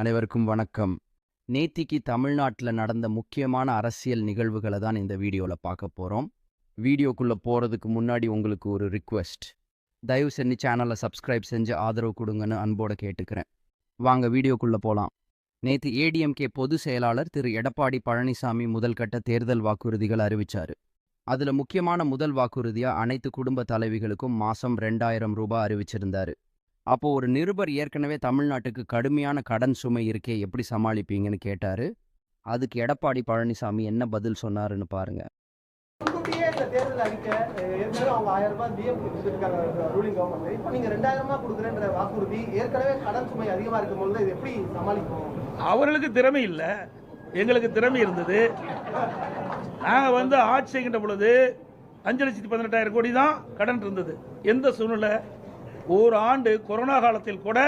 அனைவருக்கும் வணக்கம். நேத்திக்கு தமிழ்நாட்டில் நடந்த முக்கியமான அரசியல் நிகழ்வுகளை தான் இந்த வீடியோவில் பார்க்க போகிறோம் வீடியோக்குள்ளே போகிறதுக்கு முன்னாடி உங்களுக்கு ஒரு ரிக்வெஸ்ட் தயவு செஞ்சு சேனலை சப்ஸ்கிரைப் செஞ்சு ஆதரவு கொடுங்கன்னு அன்போட கேட்டுக்கிறேன். வாங்க வீடியோக்குள்ளே போகலாம் நேற்று ஏடிஎம்கே பொதுச் செயலாளர் திரு எடப்பாடி பழனிசாமி முதல்கட்ட தேர்தல் வாக்குறுதிகள் அறிவித்தார் அதில் முக்கியமான முதல் வாக்குறுதியாக அனைத்து குடும்ப தலைவிகளுக்கும் மாதம் ரெண்டாயிரம் ரூபாய் அறிவிச்சிருந்தாரு. அப்போ ஒரு நிருபர் ஏற்கனவே தமிழ்நாட்டுக்கு கடுமையான கடன் சுமை இருக்கே எப்படி சமாளிப்பீங்கன்னு கேட்டாரு. அதுக்கு எடப்பாடி பழனிசாமி என்ன பதில் சொன்னாருன்னு பாருங்க. முன்கூட்டியே இந்த தேர்தல் அறிக்கை அஹ், ஏற்கனவே அவங்க ஆயிரம் ரூபாய் டிஎம் கொடுத்துருக்காங்க ரூலிங் கவர்மெண்ட் இப்போ நீங்க ரெண்டாயிரம் ரூபாய் கொடுக்குறேன்ற வாக்குறுதி ஏற்கனவே கடன் சுமை அதிகமா இருக்கும் பொழுது இது எப்படி சமாளிக்கும் அவர்களுக்கு திறமை இல்லை. எங்களுக்கு திறமை இருந்தது. நாங்கள் வந்து ஆட்சி செய்கின்ற பொழுது அஞ்சு லட்சத்தி பதினெட்டாயிரம் கோடி தான் கடன் இருந்தது. எந்த சூழ்நிலை? ஒரு ஆண்டு கொரோனா காலத்தில் கூட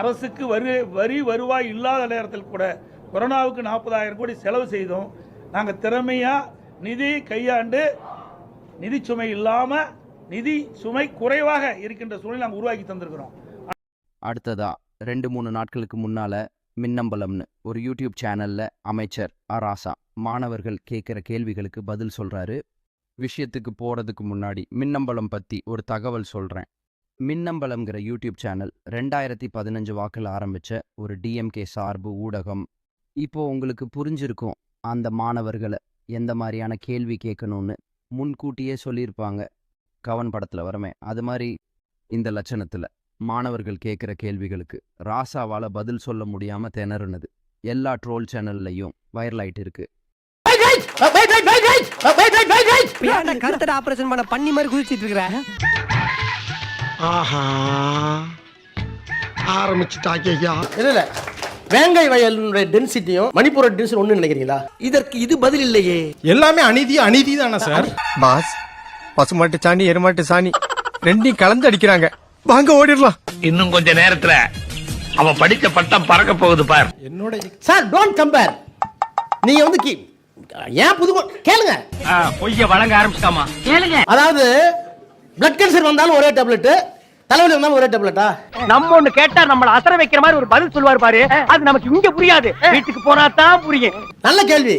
அரசுக்கு வரி வரி வருவாய் இல்லாத நேரத்தில் கூட கொரோனாவுக்கு நாற்பதாயிரம் கோடி செலவு செய்தோம். நாங்கள் திறமையாக நிதி கையாண்டு நிதி சுமை இல்லாமல் நிதி சுமை குறைவாக இருக்கின்ற சூழ்நிலை நாங்கள் உருவாக்கி தந்திருக்கிறோம். அடுத்ததா ரெண்டு மூணு நாட்களுக்கு முன்னால் மின்னம்பலம்னு ஒரு யூடியூப் சேனலில் அமைச்சர் அராசா மாணவர்கள் கேட்குற கேள்விகளுக்கு பதில் சொல்கிறாரு விஷயத்துக்கு போகிறதுக்கு முன்னாடி மின்னம்பலம் பற்றி ஒரு தகவல் சொல்கிறேன் மின்னம்பலம்ங்கிற யூடியூப் சேனல் ரெண்டாயிரத்தி பதினஞ்சு வாக்கில் ஆரம்பிச்ச ஒரு டிஎம்கே சார்பு ஊடகம் இப்போ உங்களுக்கு புரிஞ்சிருக்கும் அந்த மாணவர்களை எந்த மாதிரியான கேள்வி கேட்கணும்னு முன்கூட்டியே சொல்லியிருப்பாங்க கவன் படத்தில் வரமே அது மாதிரி இந்த லட்சணத்தில் மாணவர்கள் கேட்குற கேள்விகளுக்கு ராசாவால் பதில் சொல்ல முடியாமல் திணறுனது எல்லா ட்ரோல் சேனல்லையும் வைரல் ஆயிட்டு இருக்கு கருத்தட ஆபரேஷன் பண்ண பண்ணி மாதிரி குதிச்சிட்டு இருக்கிற ஆஹா. ஆரம்பிச்சுட்டாக்கய்யா இல்ல இல்ல வேங்கை வயலுடைய டென்சிட்டியும் மணிப்பூரோட டென்சிட்டி ஒண்ணு நினைக்கிறீங்களா? இதற்கு இது பதில் இல்லையே. எல்லாமே அநீதி அநீதி தானே சார்? பாஸ் பசுமாட்டு சாணி எருமாட்டு சாணி ரெண்டையும் கலந்து அடிக்கிறாங்க. வாங்க ஓடிடலாம். இன்னும் கொஞ்ச நேரத்துல அவன் படிச்ச பட்டம் பறக்க போகுது பார். என்னோட சார் டோன்ட் கம்பேர் நீங்க வந்து கி- ஏன் புது கேளுங்க. பொய்ய வழங்க ஆரம்பிச்சிட்டாமா? அதாவது பிளட் கேன்சர் வந்தாலும் ஒரே டேப்லெட் தலைவலி வந்தாலும் ஒரே டேப்லெட்டா நம்ம ஒண்ணு கேட்டா நம்மள அசர வைக்கிற மாதிரி ஒரு பதில் சொல்லுவாரு பாரு. அது நமக்கு இங்க புரியாது. வீட்டுக்கு போனா தான் புரியும். நல்ல கேள்வி.